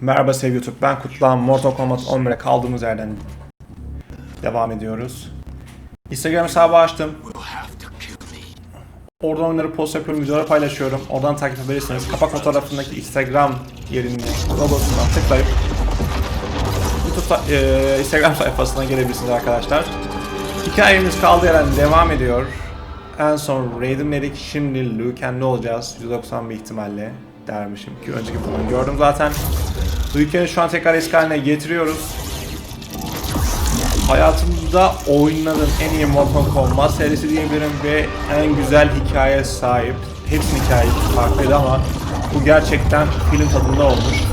Merhaba sevgili YouTube, ben Kutluhan. Mortal Kombat 11'e kaldığımız yerden devam ediyoruz. Instagram hesabı açtım. Oradan oyunları post yapıyorum, videoları paylaşıyorum. Oradan takip edebilirsiniz. Kapak fotoğrafındaki Instagram yerinin logosundan tıklayıp YouTube eee, Instagram sayfasına gelebilirsiniz arkadaşlar. Hikayemiz kaldığı yerden devam ediyor. En son Raid'imledik. Şimdi Liu Kang'de olacağız. 190 bir ihtimalle dermişim ki önceki bölümü gördüm zaten. Liu Kang'i şu an tekrar eski haline getiriyoruz. Hayatımda oynadığım en iyi Mortal Kombat serisi diyebilirim ve en güzel hikaye sahip. Hepsinin hikayesi farklıydı ama bu gerçekten film tadında olmuş.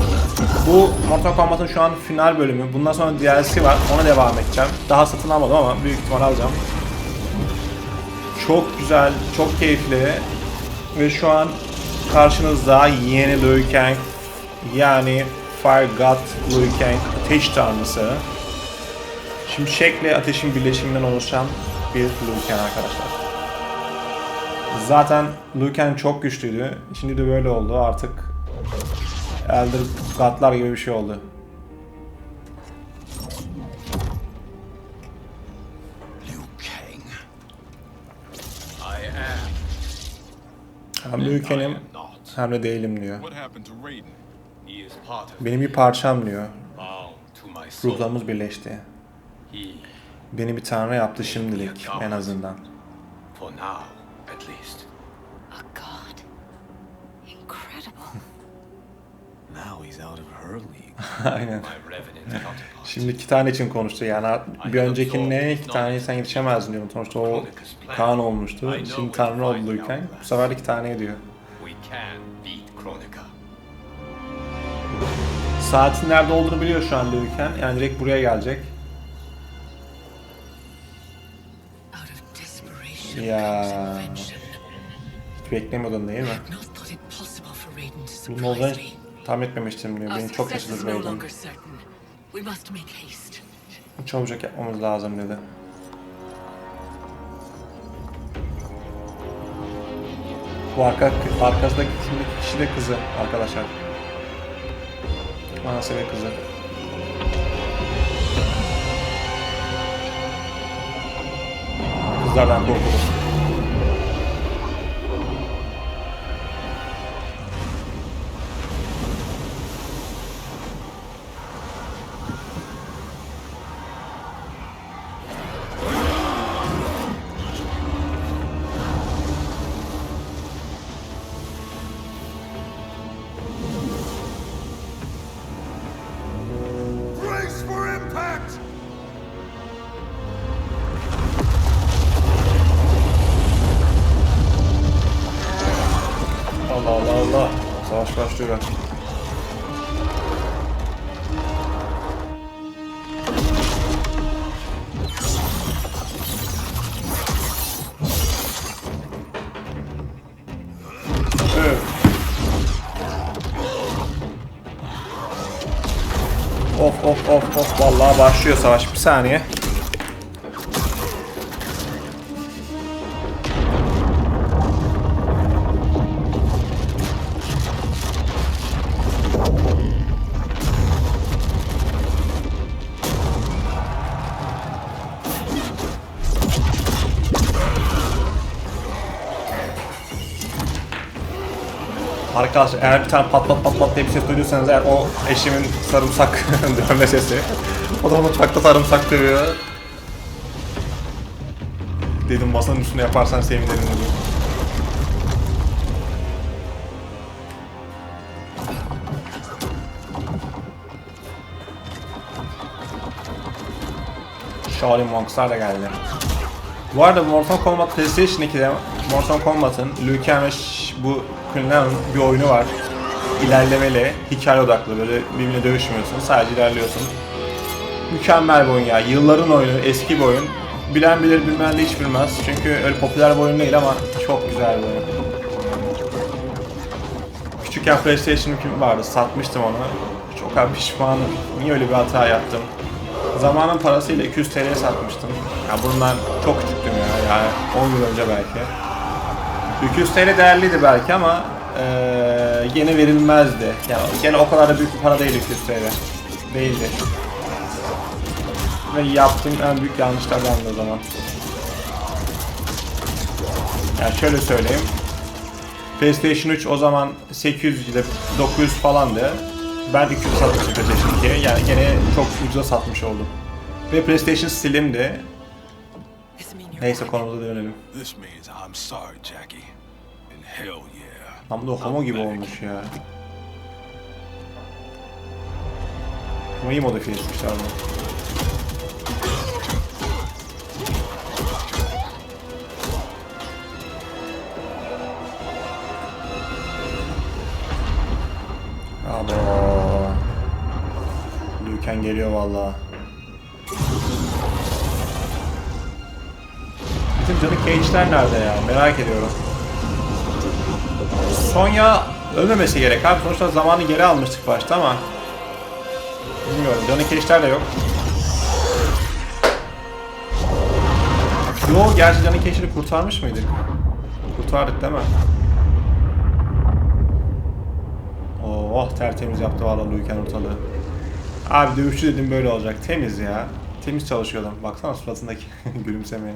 Bu Mortal Kombat'ın şu an final bölümü. Bundan sonra DLC var. Ona devam edeceğim. Daha satın almadım ama büyük ihtimal alacağım. Çok güzel, çok keyifli ve şu an karşınızda yeni Liu Kang yani Fire God Liu Kang ateş tanrısı. Şimşekle ateşin birleşiminden oluşan bir Liu Kang arkadaşlar. Zaten Liu Kang çok güçlüydü. Şimdi de böyle oldu artık. Elder God'lar gibi bir şey oldu. Hem Liu Kang'im de değilim diyor. Benim bir parçam diyor. Ruhlarımız birleşti. Beni bir tanrı yaptı şimdilik en azından. for now, at least. A god. Incredible. Now he's out of her league. Aynen. Şimdi iki tane için konuştu yani bir öncekinde iki tane sen yetişemezdin diyorum. Sonuçta o Kaan olmuştu. Şimdi Tanrı oldu Kang. Bu sefer iki tane diyor. Can beat Kronika. Saatin nerede olduğunu biliyor şu an Liu Kang. Yani direkt buraya gelecek. Out of desperation Ya. Hiç beklemiyordun değil mi? Not thought it possible for Raiden to Bunun olacağını tahmin etmemiştim diyor. Beni çok haste. Çabucak yapmamız lazım dedi. Bu arka, arkasındaki kişi de kızı arkadaşlar. Anası ve kızı. Kızlardan korkulur. Başlıyor. Evet. Of of of of vallahi başlıyor savaş bir saniye. Arkadaşlar eğer bir tane pat pat pat pat diye bir ses duyuyorsanız eğer o eşimin sarımsak dövme sesi. O da mutfakta sarımsak dövüyor. Dedim masanın üstünde yaparsan sevinirim dedim. Shaolin Monks'lar da geldi. Bu arada Mortal Kombat PlayStation 2'de Mortal Kombat'ın Liu Kang ve bu Kunlun'un bir oyunu var. İlerlemeli, hikaye odaklı böyle birbirine dövüşmüyorsun, sadece ilerliyorsun. Mükemmel bir oyun ya. Yılların oyunu, eski bir oyun. Bilen bilir, bilmeyen de hiç bilmez. Çünkü öyle popüler bir oyun değil ama çok güzel bir oyun. Küçükken PlayStation 2 vardı, satmıştım onu. Çok abi pişmanım. Niye öyle bir hata yaptım? Zamanın parasıyla 200 TL satmıştım. Ya bundan çok küçüktüm ya, yani 10 yıl önce belki. 200 TL değerliydi belki ama eee gene verilmezdi. Yani gene o kadar da büyük bir para değildi 200 TL. Değildi. Ve yaptığım en büyük yanlışlardan o zaman. Yani şöyle söyleyeyim. PlayStation 3 o zaman 800 ile 900 falandı. Ben 200 satmıştım PlayStation 2'ye. Yani gene çok ucuza satmış oldum. Ve PlayStation Slim'di. Neyse konumuza dönelim. This means I'm sorry, Jackie. And hell yeah. Tam da homo gibi olmuş ya. Ama iyi modifiye etmişler bunu. Abo. Luken geliyor valla. Bizim canı Cage'ler nerede ya? Merak ediyorum. Sonya ölmemesi gerek abi. Sonuçta zamanı geri almıştık başta ama bilmiyorum. Canı Cage'ler de yok. Yo gerçi Canı Cage'ini kurtarmış mıydık? Kurtardık değil mi? Oh tertemiz yaptı valla Luken ortalığı. Abi dövüşçü dedim böyle olacak. Temiz ya. Temiz çalışıyor adam. Baksana suratındaki gülümsemeye.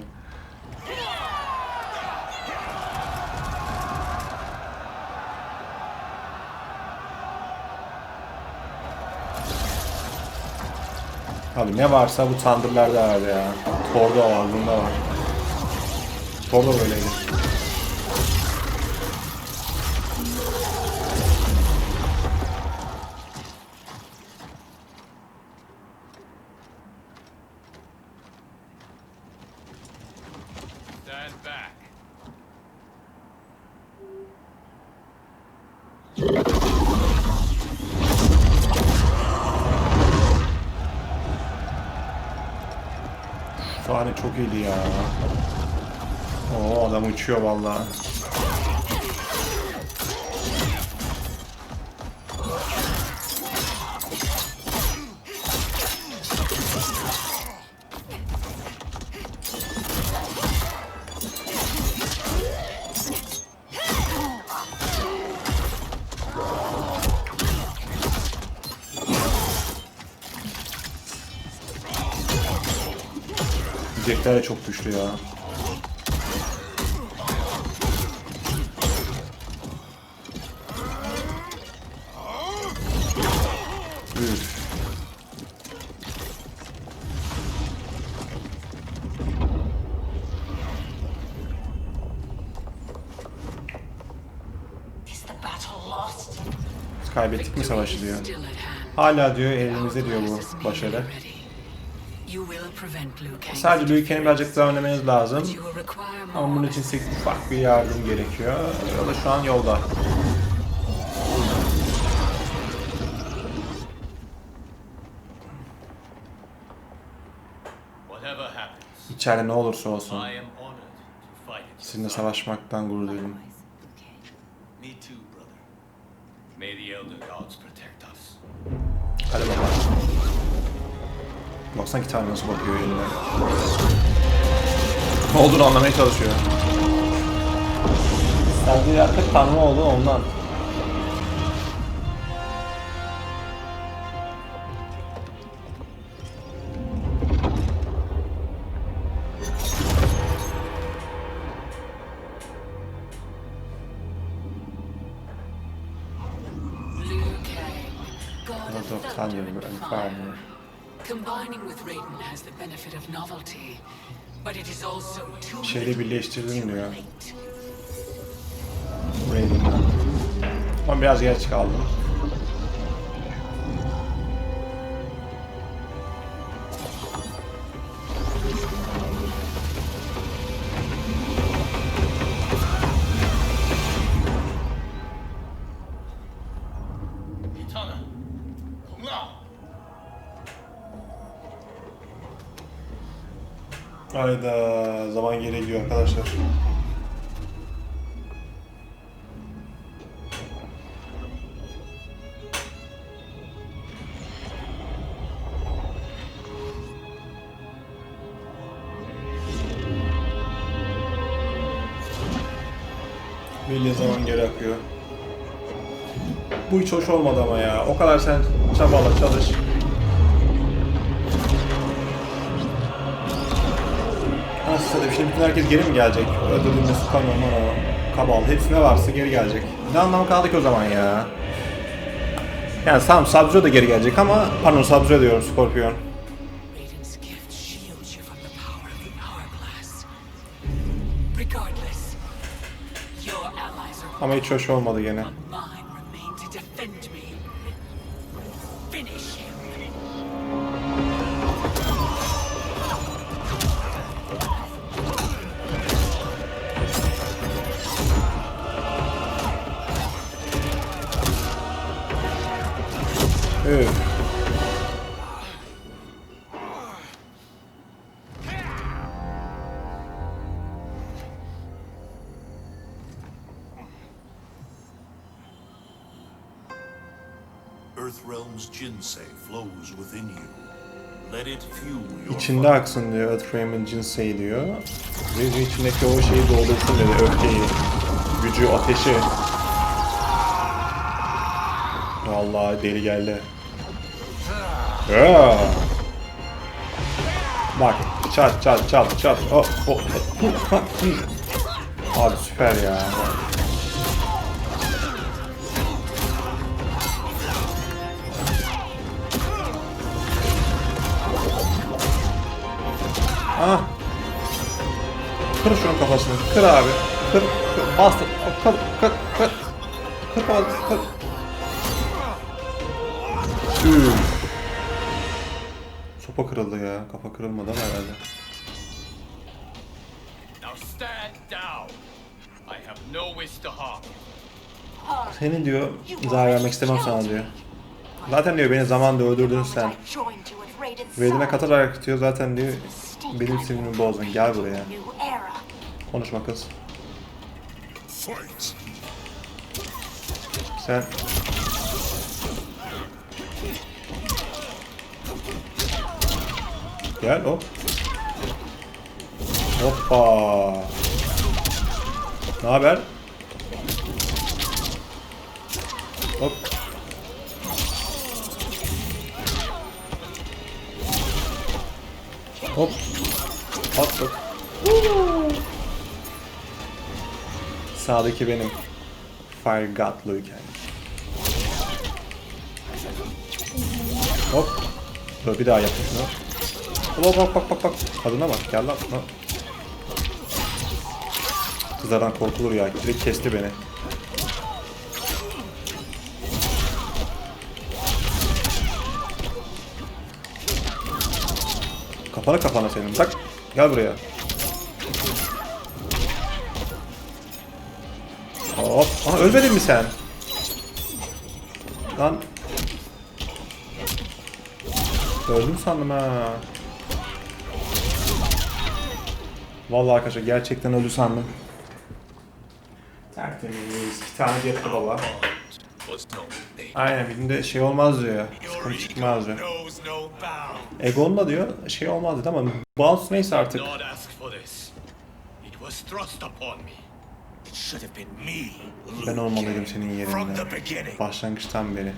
Abi ne varsa bu tandırlarda var ya. Thor'da var, bunda var. Thor da böyleydi. Stand back. Sahne çok iyiydi ya. Uçuyor vallahi. Jackler çok güçlü ya. Biz kaybettik mi savaşı diyor. Hala diyor elimizde diyor bu başarı. Prevent Liu Sadece ülkenin birazcık daha önlemeniz lazım. Ama bunun için size ufak bir yardım gerekiyor. O da şu an yolda. Whatever happens, İçeride ne olursa olsun. Sizinle savaşmaktan gurur duydum. May the gods protect us. Hadi bakalım. Baksana tane nasıl bakıyor eline. Ne olduğunu anlamaya çalışıyor. Serdiği artık tanrı oldu ondan. Şeyle birleştirdim too diyor. Raiden'dan. Ama biraz geç kaldım. Hayda zaman geri gidiyor arkadaşlar. Belli zaman geri akıyor. Bu hiç hoş olmadı ama ya. O kadar sen çabala çalış. Satayım şimdi bütün herkes geri mi gelecek? Ödülünde Sukan Omano, Kabal hepsi ne varsa geri gelecek. Ne anlamı kaldı ki o zaman ya? Yani tamam Sub-Zero da geri gelecek ama pardon Sub-Zero diyorum Scorpion. Ama hiç hoş olmadı gene. Üf. Earthrealm's Jinsei flows within you. Let it fuel your İçinde aksın diyor Earthraven Jinsei diyor. Ve içindeki o şeyi doldursun dedi öfkeyi. Gücü, ateşi. Vallahi deli geldi. Bak çat çat çat çat. Oh, oh. Abi süper ya. Ah. Kır şunun kafasını. Kır abi. Kır. kır. Bastır. Kır. Kır. Kır. Kır kafasını. Kır. Üf. Sopa kırıldı ya. Kafa kırılmadı ama herhalde. Now stand down. I have no wish to harm you. Senin diyor zarar vermek istemem sana diyor. Zaten diyor beni zamanında öldürdün sen. Raid'ine katılarak diyor zaten diyor benim sinirimi bozdun gel buraya. Konuşma kız. Sen Gel hop. Hoppa. Ne haber? Hop. Hop. Attık. Sağdaki benim. Fire God Luke Hop. Dur bir daha yapayım şunu. Hop hop bak bak bak. Kadına bak gel lan. Kızlardan korkulur ya. Direkt kesti beni. Kafana kafana senin. Tak. Gel buraya. Hop. Aha ölmedin mi sen? Lan. Öldüm sandım ha. Vallahi arkadaşlar gerçekten öldü sandım. Tertemiz. İki tane cepte baba. Aynen birinde şey olmaz diyor. Sıkıntı çıkmaz diyor. Egon'la diyor şey olmaz dedi ama Bounce neyse artık. Ben olmalıydım senin yerinde. Başlangıçtan beri.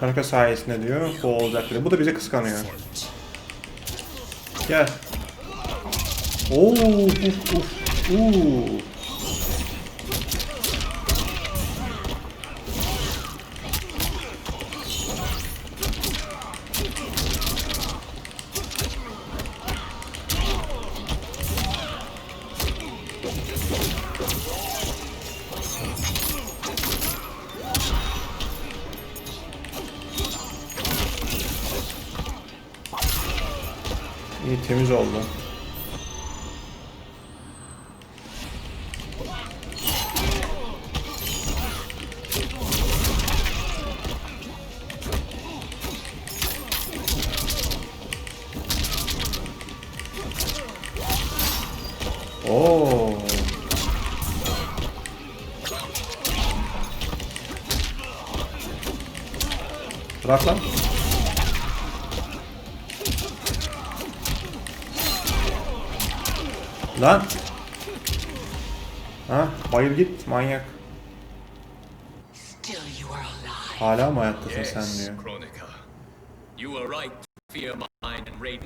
Kronika. Sayesinde diyor bu olacak dedi. Bu da bizi kıskanıyor. Gel. Oo, uf, uf, uu. İyi temiz oldu. Oo. Lan. Ha, bayıl git manyak. Hala mı hayattasın sen diyor.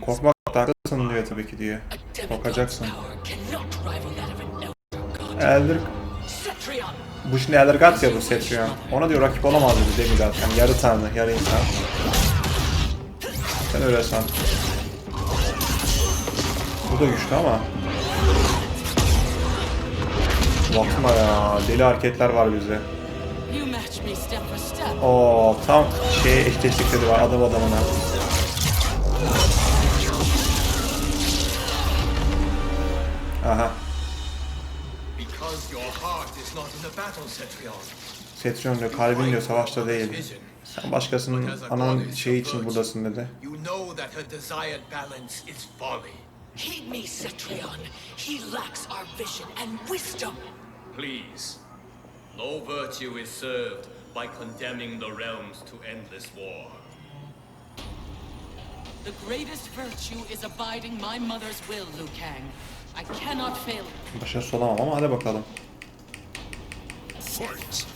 Korkmak da haklısın diyor tabii ki diyor. Korkacaksın. Cetrion! Bu şimdi Elder God ya bu Cetrion. Ona diyor rakip olamaz dedi Demigod. Yani yarı tanrı, yarı insan. Sen öyle san. Bu da güçlü ama. Bakma ya, deli hareketler var bizde. Oo, tam şeye eşleştikleri var adam adamına. Aha, Cetrion. Diyor, kalbin diyor savaşta değil. Sen başkasının anan şeyi için buradasın dedi. Heed me, Cetrion. He lacks our vision and wisdom. Please. No virtue is served by condemning the realms to endless war. The greatest virtue is abiding my mother's will, Liu Kang. I cannot fail. Başarısız olamam ama hadi bakalım. Fight!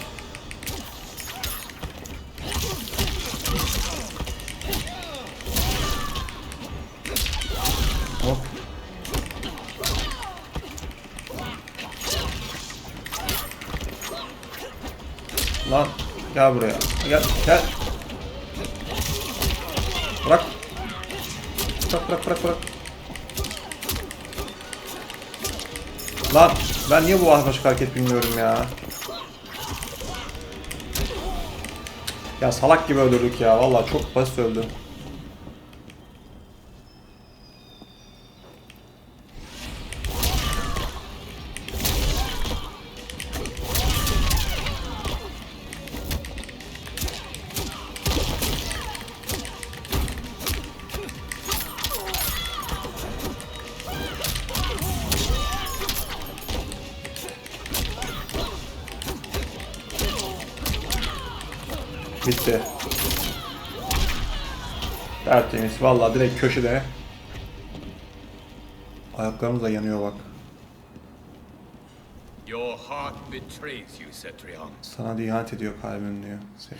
Lan gel buraya. Gel gel. Bırak. Bırak bırak bırak bırak. Lan ben niye bu başka hareket bilmiyorum ya. Ya salak gibi öldürdük ya. Vallahi çok basit öldü. Vallahi direkt köşede. Ayaklarımız da yanıyor bak. Your heart betrays you, Cetrion. Sana da ihanet ediyor kalbin diyor. You.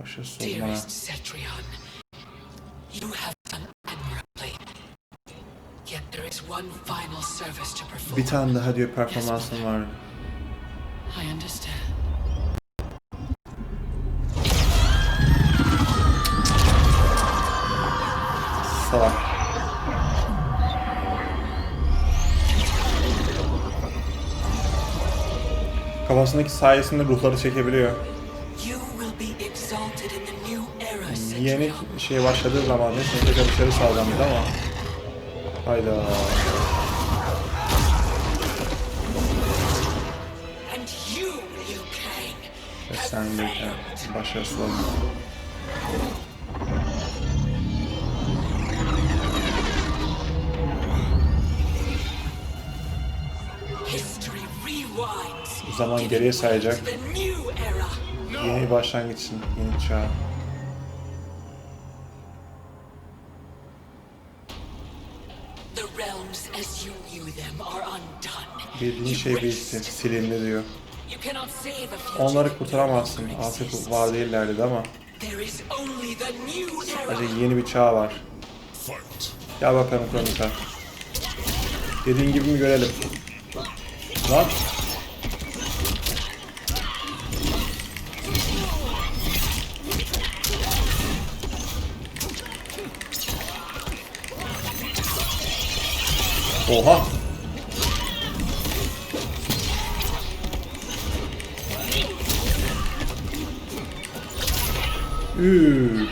Başarısız ol bana. Dearest Cetrion, you have done admirably. Yet there is one final service to perform. Bir tane daha diyor performansın var. I understand. Kafasındaki sayesinde ruhları çekebiliyor. Yeni şey başladığı zaman ne tekrar dışarı ama. Hayda. Ve sen de başarısız oldun. Zaman geriye sayacak. Yeni başlangıç için, yeni çağ. Bildiğin şey bitti, Erased. silindi diyor. Onları kurtaramazsın. Artık var değiller dedi ama. Sadece yeni bir çağ var. Gel bakalım Kronika. Dediğin gibi mi görelim? Lan. Oha. Üü.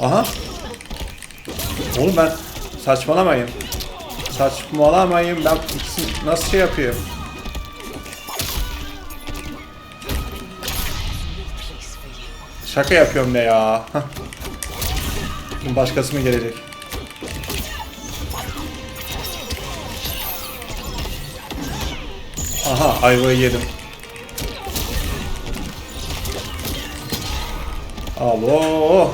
Aha. Oğlum ben saçmalamayın. Saçmalamayın ben ikisini nasıl şey yapayım? Şaka yapıyorum ne ya? Başkası mı gelecek? Aha ayvayı yedim. Alo.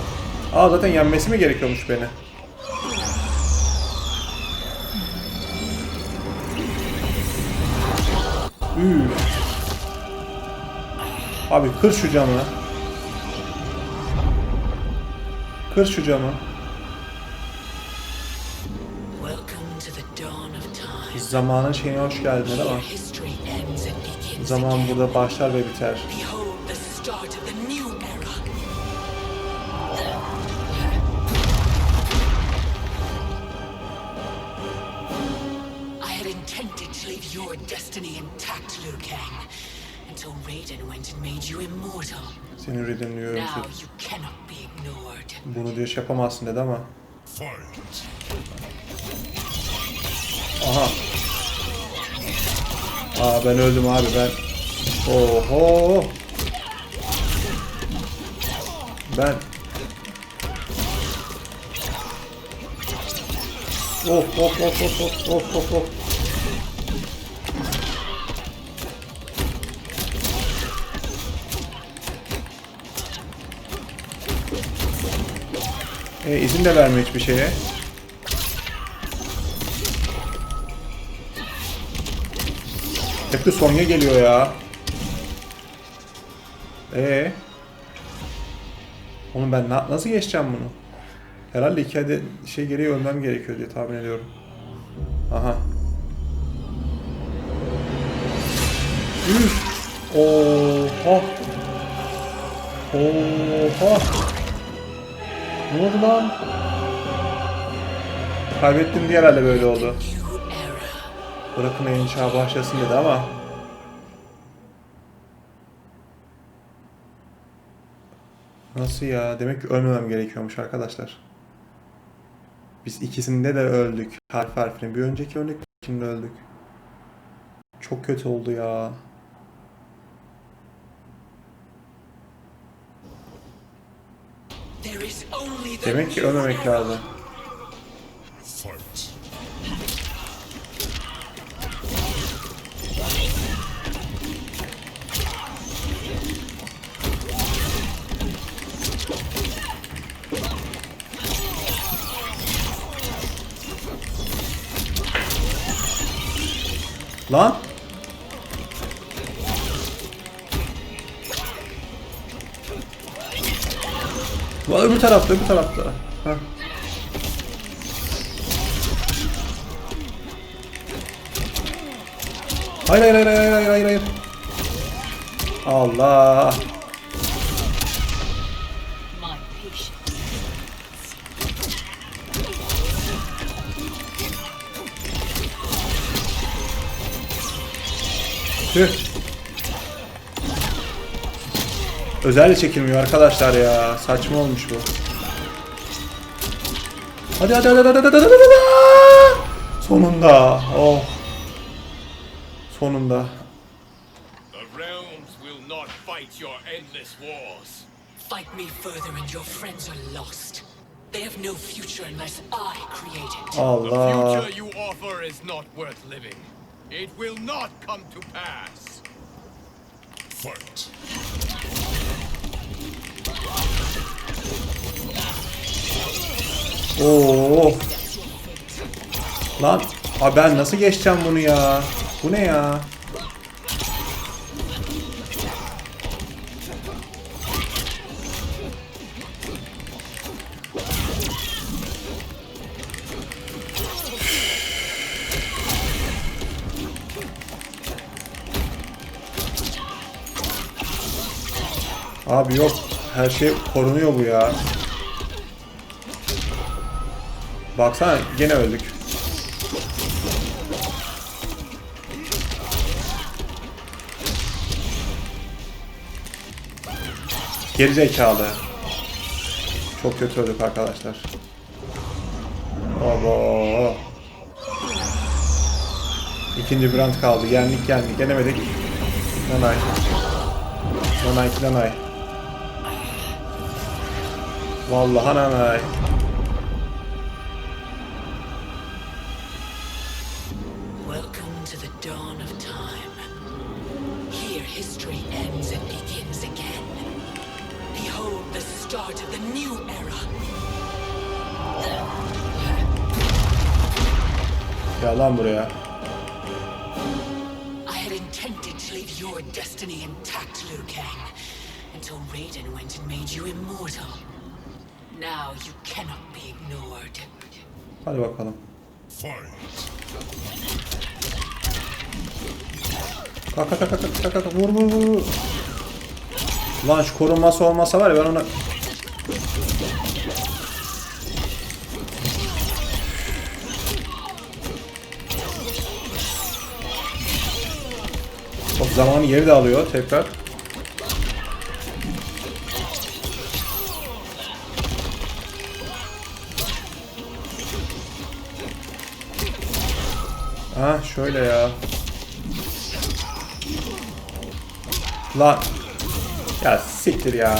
Aa zaten yenmesi mi gerekiyormuş beni? Üf. Abi kır şu camı. Kır şu camı. Zamanın şeyine hoş geldin ama zaman burada başlar ve biter. Behold the start of the new era. I had intended to leave your destiny intact, Liu Kang, until Raiden went and made you immortal. Seni ürünlüyorum. Now you cannot be ignored. Bunu diyor şey yapamazsın dedi ama. Aha. Aa ben öldüm abi ben. Oho. Ben. Of of of of of of of of. E, izin de vermiyor hiçbir şeye. Hep de Sonya geliyor ya. Ee. Oğlum ben na- nasıl geçeceğim bunu? Herhalde hikayede şey gereği ölmem gerekiyor diye tahmin ediyorum. Aha. Üf. Oha. Oha. Ne oldu lan? Kaybettim diye herhalde böyle oldu. Bırakın çağı başlasın dedi ama Nasıl ya? Demek ki ölmemem gerekiyormuş arkadaşlar. Biz ikisinde de öldük. Harf harfine. Bir önceki örnekinde öldük. Çok kötü oldu ya. Demek ki ölmemek lazım. Fight. Lan! Lan öbür tarafta, öbür tarafta. Heh. Hayır hayır hayır hayır hayır hayır. Allah. Tüh. Özel çekilmiyor arkadaşlar ya. Saçma olmuş bu. Hadi hadi hadi hadi hadi hadi hadi hadi. Sonunda. Oh. Sonunda. The realms will not fight your endless wars. Fight me further and your friends are lost. They have no future unless I create it. The Allah. future you offer is not worth living. It will not come to pass. Fight. Oo. Lan. Abi ben nasıl geçeceğim bunu ya? Bu ne ya? Abi yok. Her şey korunuyor bu ya. Baksana gene öldük. Geri zekalı. Çok kötü öldük arkadaşlar. Baba. İkinci brand kaldı. Yendik yendik. Yenemedik. Nanay. Nanay nanay. Vallahi nanay. Welcome to the dawn of time. Here history ends and begins again. Behold the start of the new era. Gel lan buraya. I had intended to leave your your destiny intact, Liu Kang, until Raiden went and made you immortal. Now you cannot be ignored. Hadi bakalım. Kalk kalk kalk kalk kalk kalk vur vur vur. Lan şu korunması olmasa var ya ben ona... Çok zamanı geri de alıyor tekrar. Ha şöyle ya. Lan. Ya siktir ya.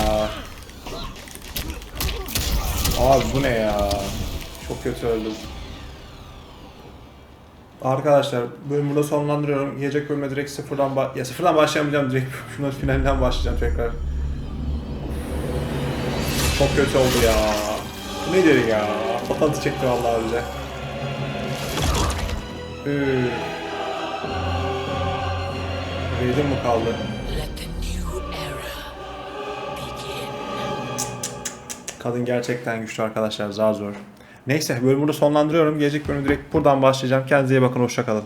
Abi bu ne ya? Çok kötü öldüm. Arkadaşlar bölümü burada sonlandırıyorum. Gelecek bölüme direkt sıfırdan ba- ya sıfırdan başlayamayacağım direkt şunun finalinden başlayacağım tekrar. Çok kötü oldu ya. Bu nedir ya? Patlatı çekti vallahi bize. Üf. Raiden mi kaldı? Kadın gerçekten güçlü arkadaşlar. Zar zor. Neyse bölümü burada sonlandırıyorum. Gelecek bölümü direkt buradan başlayacağım. Kendinize iyi bakın. Hoşçakalın.